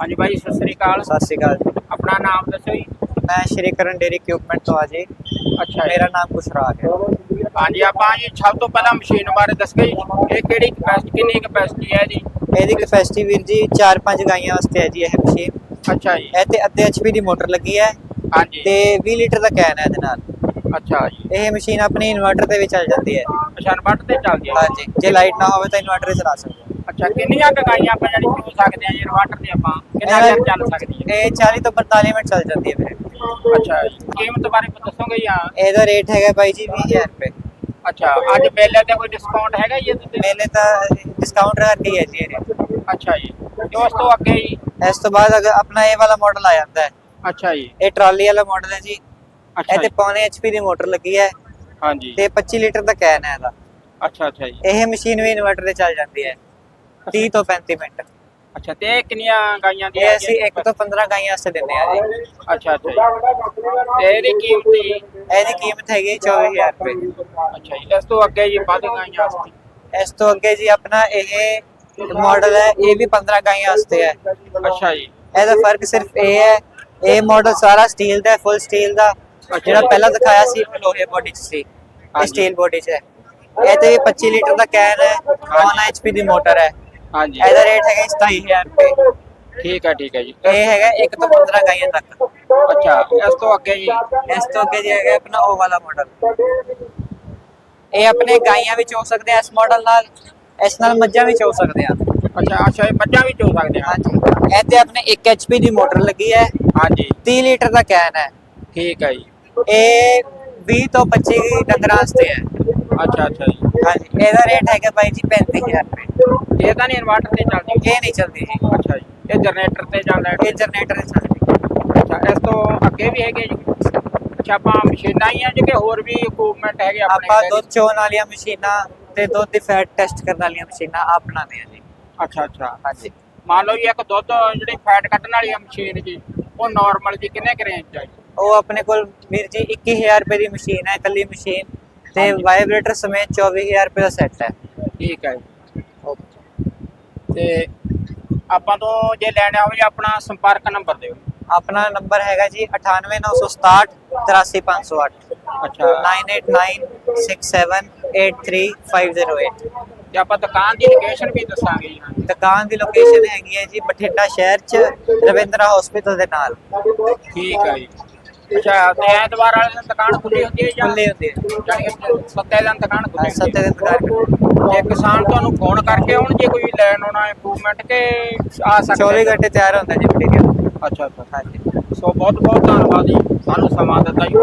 ਹਾਂਜੀ ਭਾਈ ਸਤਿ ਸ੍ਰੀ ਅਕਾਲ। ਸਤਿ ਸ਼੍ਰੀ ਅਕਾਲ ਜੀ। ਆਪਣਾ ਨਾਮ ਦੱਸੋ ਜੀ। ਮੈਂ ਸ਼੍ਰੀ ਕਰਨ ਡੇਰੀ ਇਕਵਿਪਮੈਂਟ ਤੋਂ ਆ ਜੀ। ਅੱਛਾ ਮੇਰਾ ਨਾਮ ਕੁਸ਼ਰਾਗ ਹੈ। ਹਾਂਜੀ ਆਪਾਂ ਜੀ ਸਭ ਤੋਂ ਪਹਿਲਾਂ ਮਸ਼ੀਨ ਬਾਰੇ ਦੱਸੋ ਜੀ। ਇਹ ਕਿਹੜੀ ਕਪੈਸਿਟੀ ਕਿੰਨੀ ਕਪੈਸਿਟੀ ਹੈ ਜੀ? ਇਹਦੀ ਕਪੈਸਿਟੀ ਵੀਰ ਜੀ 4-5 ਗਾਈਆਂ ਵਾਸਤੇ ਹੈ ਜੀ ਇਹ ਮਸ਼ੀਨ ਅੱਛਾ ਜੀ। ਇਹ ਤੇ ਅੱਧੇ ਐਚਪੀ ਦੀ ਮੋਟਰ ਲੱਗੀ ਹੈ। ਹਾਂਜੀ। ਤੇ 20 ਲੀਟਰ ਦਾ ਕੈਨ ਹੈ ਇਹਦੇ ਨਾਲ। ਅੱਛਾ ਜੀ। ਇਹ ਮਸ਼ੀਨ ਆਪਣੀ ਇਨਵਰਟਰ ਤੇ ਵੀ ਚੱਲ ਜਾਂਦੀ ਹੈ। ਅੱਛਾ ਇਨਵਰਟਰ ਤੇ ਚੱਲਦੀ ਹੈ। ਹਾਂਜੀ। ਜੇ ਲਾਈਟ ਨਾ ਹੋਵੇ ਤਾਂ ਇਨਵਰਟਰ ਚਲਾ ਸਕਦੇ ਹਾਂ। ਅੱਛਾ ਕਿੰਨੀਆਂ ਕੁ ਗਾਈਆਂ ਆਪਾਂ ਜਿਹੜੀ ਚੋ ਸਕਦੇ ਆ ਜੀ ਇਨਵਰਟਰ ਤੇ ਆਪਾਂ? ਕਿੰਨਾ ਚਿਰ ਚੱਲ ਸਕਦੀ ਹੈ ਇਹ 40 ਤੋਂ 45 ਮਿੰਟ ਚੱਲ ਜਾਂਦੀ ਹੈ ਵੀਰੇ। ਅੱਛਾ ਕੀਮਤ ਬਾਰੇ ਦੱਸੋਗੇ ਜਾਂ? ਇਹਦਾ ਰੇਟ ਹੈਗਾ ਬਾਈ ਜੀ 20000 ਰੁਪਏ। ਅੱਛਾ ਅੱਜ ਮੇਲੇ ਤੇ ਕੋਈ ਡਿਸਕਾਊਂਟ ਹੈਗਾ ਜੀ ਮੇਲੇ ਤਾਂ ਡਿਸਕਾਊਂਟ ਰੱਖੀ ਹੈ ਜੀ। ਅੱਛਾ ਜੀ ਉਸ ਤੋਂ ਅੱਗੇ ਜੀ? ਇਸ ਤੋਂ ਬਾਅਦ ਅਗਰ ਆਪਣਾ ਇਹ ਵਾਲਾ ਮਾਡਲ ਆ ਜਾਂਦਾ ਹੈ। ਅੱਛਾ ਜੀ। ਇਹ ਟਰਾਲੀ ਵਾਲਾ ਮਾਡਲ ਹੈ ਜੀ। ਅੱਛਾ ਇਹ ਤੇ ਪੌਣੇ ਐਚਪੀ ਦੀ ਮੋਟਰ ਲੱਗੀ ਹੈ। ਹਾਂਜੀ। ਤੇ 25 ਲੀਟਰ ਦਾ ਕੈਨ ਹੈ ਇਹਦਾ। ਅੱਛਾ ਅੱਛਾ ਜੀ। ਇਹ ਮਸ਼ੀਨ ਵੀ ਇਨਵਰਟਰ ਤੇ ਚੱਲ ਜਾਂਦੀ ਹੈ। 30 ਤੋਂ 35 ਮਿੰਟ। ਅੱਛਾ ਤੇ ਇਹ ਕਿੰਨੀਆਂ ਗਾਈਆਂ ਦੀ ਇਹ ਅਸੀਂ 1 ਤੋਂ 15 ਗਾਈਆਂ ਵਾਸਤੇ ਦਿੰਦੇ ਆ ਜੀ। ਅੱਛਾ ਅੱਛਾ ਜੀ। ਤੇ ਇਹਦੀ ਕੀਮਤ ਜੀ? ਇਹਦੀ ਕੀਮਤ ਹੈਗੀ 24000 ਰੁਪਏ ਅੱਛਾ ਜੀ ਇਸ ਤੋਂ ਅੱਗੇ ਜੀ ਵੱਧ ਗਾਈਆਂ ਵਾਸਤੇ? ਇਸ ਤੋਂ ਅੱਗੇ ਜੀ ਆਪਣਾ ਇਹ ਮਾਡਲ ਹੈ ਇਹ ਵੀ 15 ਗਾਈਆਂ ਵਾਸਤੇ ਹੈ। ਅੱਛਾ ਜੀ। ਇਹਦਾ ਫ਼ਰਕ ਸਿਰਫ ਇਹ ਹੈ ਇਹ ਮਾਡਲ ਸਾਰਾ ਸਟੀਲ ਦਾ ਫੁੱਲ ਸਟੀਲ ਦਾ। ਜਿਹੜਾ ਪਹਿਲਾਂ ਦਿਖਾਇਆ ਸੀ ਉਹ ਲੋਹੇ ਬੋਡੀ 'ਚ ਸੀ। ਇਹ ਹਾਂਜੀ। ਸਟੀਲ ਬੋਡੀ 'ਚ ਹੈ। ਇਹ ਤੇ ਵੀ 25 ਲੀਟਰ ਦਾ ਕੈਨ ਹੈ 1 HP ਦੀ ਮੋਟਰ ਹੈ। ਹਾਂਜੀ। ਇਹਦਾ ਰੇਟ ਹੈਗਾ 27000 ਰੁਪਏ। ਠੀਕ ਹੈ ਠੀਕ ਹੈ ਜੀ। ਇਹ ਹੈਗਾ 1 ਤੋਂ 15 ਗਾਈਆਂ ਤੱਕ। ਅੱਛਾ ਇਸ ਤੋਂ ਅੱਗੇ ਜੀ? ਇਸ ਤੋਂ ਅੱਗੇ ਜੀ ਹੈਗਾ ਆਪਣਾ ਉਹ ਵਾਲਾ ਮਾਡਲ ਇਹ ਆਪਣੇ ਗਾਈਆਂ ਵਿੱਚ ਹੋ ਸਕਦੇ ਆ ਇਸ ਮਾਡਲ ਨਾਲ ਇਸ ਨਾਲ ਮੱਝਾਂ ਵਿੱਚ ਹੋ ਸਕਦੇ ਆ। ਅੱਛਾ ਅੱਛਾ ਇਹ ਮੱਝਾਂ ਵੀ ਚੋ ਸਕਦੇ ਹਾਂ ਹਾਂਜੀ। ਇਹ ਤੇ ਆਪਣੇ 1 HP ਦੀ ਮੋਟਰ ਲੱਗੀ ਹੈ। ਹਾਂਜੀ। 30 ਲੀਟਰ ਦਾ ਕੈਨ ਹੈ। ਠੀਕ ਹੈ ਜੀ। ਇਹ 20 ਤੋਂ 25 ਡੰਗਰਾਂ ਵਾਸਤੇ ਹੈ। ਅੱਛਾ ਅੱਛਾ ਜੀ। ਹਾਂਜੀ ਇਹਦਾ ਰੇਟ ਹੈਗਾ ਬਾਈ ਜੀ 35000 ਰੁਪਏ ਇਹ ਤਾਂ ਨਹੀਂ ਇਨਵਰਟਰ ਤੇ ਚੱਲਦੀ? ਇਹ ਨਹੀਂ ਚੱਲਦੀ ਜੀ। ਅੱਛਾ ਜੀ। ਇਹ ਜਨਰੇਟਰ ਤੇ ਚੱਲਦਾ ਇਹ ਜਨਰੇਟਰ ਤੇ ਚੱਲਦੀ। ਅੱਛਾ ਇਸ ਤੋਂ ਅੱਗੇ ਵੀ ਹੈਗੇ ਜੀ? ਅੱਛਾ ਆਪਾਂ ਮਸ਼ੀਨਾਂ ਹੀ ਆ ਜਿਹੜੇ ਹੋਰ ਵੀ ਇਕਵਿਪਮੈਂਟ ਹੈਗੇ ਆਪਣੇ ਆਪਾਂ? ਦੁੱਧ ਚੋਣ ਵਾਲੀਆਂ ਮਸ਼ੀਨਾਂ ਤੇ ਦੁੱਧ ਦੀ ਫੈਟ ਟੈਸਟ ਕਰਨ ਵਾਲੀਆਂ ਮਸ਼ੀਨਾਂ ਆਪ ਬਣਾਉਂਦੇ ਆ ਜੀ। ਅੱਛਾ ਅੱਛਾ। ਹਾਂਜੀ। ਮੰਨ ਲਓ ਜੀ ਇੱਕ ਦੁੱਧ ਜਿਹੜੀ ਫੈਟ ਕੱਢਣ ਵਾਲੀ ਮਸ਼ੀਨ ਜੀ ਉਹ ਨਾਰਮਲ ਜੀ ਕਿੰਨੇ ਕੁ ਰੇਂਜ ਚ ਆ ਜੀ? ਉਹ ਆਪਣੇ ਕੋਲ ਵੀਰ ਜੀ 21000 ਰੁਪਏ ਦੀ ਮਸ਼ੀਨ ਹੈ ਇਕੱਲੀ ਮਸ਼ੀਨ। ਤੇ। ਵਾਈਬ੍ਰੇਟਰ ਸਮੇਤ 24000 ਰੁਪਏ ਦਾ ਸੈੱਟ ਹੈ। ਠੀਕ ਹੈ ਤੇ ਆਪਾਂ ਤੋਂ ਜੇ ਲੈਣਾ ਹੋਵੇ ਆਪਣਾ ਸੰਪਰਕ ਨੰਬਰ ਦਿਓ। ਆਪਣਾ ਨੰਬਰ ਹੈਗਾ ਜੀ 98967 83508 ਅੱਛਾ। 9896783508 ਤੇ ਆਪਾਂ ਦੁਕਾਨ ਦੀ ਲੋਕੇਸ਼ਨ ਵੀ ਦੱਸਾਂਗੇ ਜੀ। ਦੁਕਾਨ ਦੀ ਲੋਕੇਸ਼ਨ ਹੈਗੀ ਹੈ ਜੀ ਬਠਿੰਡਾ ਸ਼ਹਿਰ ਚ ਰਵਿੰਦਰਾ ਹਸਪੀਟਲ ਦੇ ਨਾਲ। ਠੀਕ ਹੈ ਜੀ। ਅੱਛਾ ਤੇ ਐਤਵਾਰ ਵਾਲੇ ਦਿਨ ਦੁਕਾਨ ਖੁੱਲੀ ਹੁੰਦੀ ਹੈ ਜਾਂ ਖੁੱਲੀ ਹੁੰਦੀ ਹੈ। ਜਾਣੀ ਕਿ ਸੱਤੇ ਦਿਨ ਦੁਕਾਨ ਖੁੱਲੀ ਹੁੰਦੀ ਸੱਤੇ ਹੈ ਦਿਨ ਦੁਕਾਨ ਜੇ ਕਿਸਾਨ ਤੁਹਾਨੂੰ ਫੋਨ ਕਰਕੇ ਆਉਣ ਜੇ ਕੋਈ ਲੈਣ ਆਉਣਾ ਇੰਪਰੂਵਮੈਂਟ ਕੇ ਆ ਸਕਦਾ 24 ਘੰਟੇ ਤਿਆਰ ਹੁੰਦਾ ਜੀ ਮਟੀਰੀਅਲ ਅੱਛਾ ਅੱਛਾ ਹਾਂਜੀ। ਸੋ ਬਹੁਤ ਬਹੁਤ ਧੰਨਵਾਦ ਜੀ। ਸਾਨੂੰ ਸਮਾਂ ਦਿੱਤਾ ਜੀ।